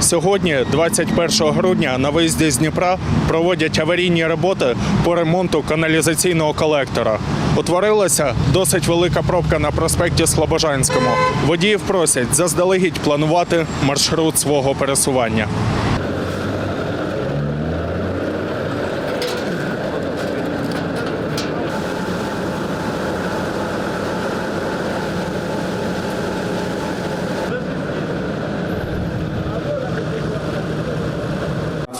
Сьогодні, 21 грудня, на виїзді з Дніпра проводять аварійні роботи по ремонту каналізаційного колектора. Утворилася досить велика пробка на проспекті Слобожанському. Водіїв просять заздалегідь планувати маршрут свого пересування.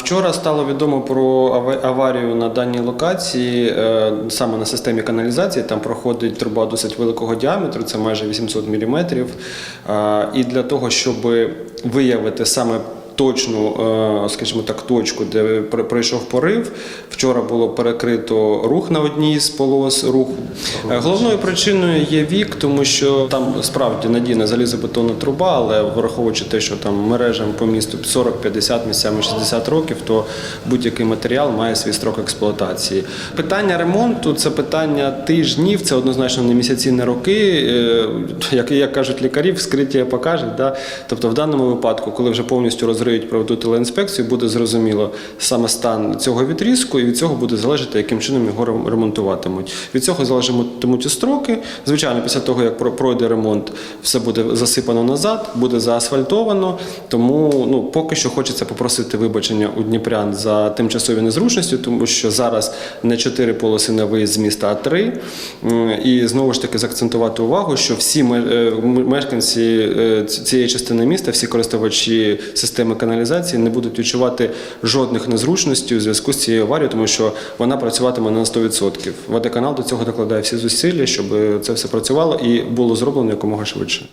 Вчора стало відомо про аварію на даній локації, е, саме на системі каналізації. Там проходить труба досить великого діаметру, це майже 800 мм. І для того, щоб виявити саме точну, е, скажімо так, точку, де пройшов порив. Вчора було перекрито рух на одній з полос руху. Е, Головною причиною є вік, тому що там справді надійна залізобетонна труба, але враховуючи те, що там мережам по місту 40-50, місцями 60 років, то будь-який матеріал має свій строк експлуатації. Питання ремонту це питання тижнів, це однозначно не місяці, не роки. Е, Як, як кажуть лікарі, вскриття покаже. Да? Тобто в даному випадку, коли вже повністю розриють проведуть телеінспекцію, буде зрозуміло саме стан цього відрізку, і від цього буде залежати, яким чином його ремонтуватимуть. Від цього залежатимуть і строки. Звичайно, після того, як пройде ремонт, все буде засипано назад, буде заасфальтовано. Тому ну, поки що хочеться попросити вибачення у Дніпрян за тимчасові незручності, тому що зараз не чотири полоси на виїзд з міста, а три. І знову ж таки заакцентувати увагу, що всі е, мешканці е, цієї частини міста, всі користувачі системи каналізації не будуть відчувати жодних незручностей у зв'язку з цією аварією, тому що вона працюватиме на 100%. Водоканал до цього докладає всі зусилля, щоб це все працювало і було зроблено якомога швидше.